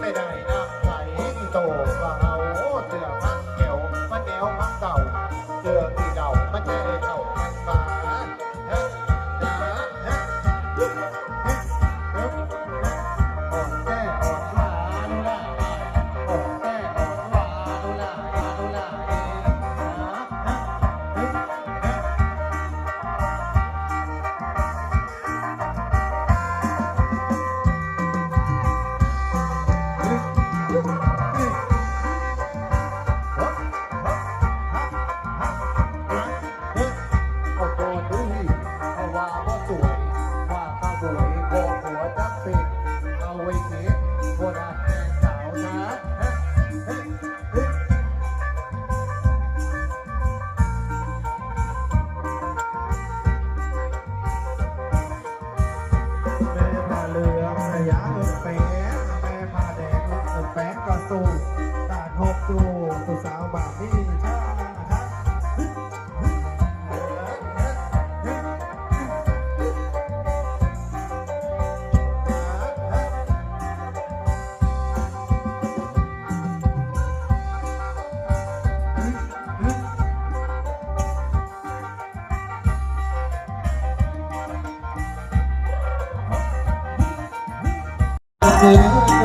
ไม่ได้นะไหลโตก็เอาเตือพักแก้วมาแนวพักเก่าเตือ สู่การทบจูผู้สาวบาปนี่ชาครับเ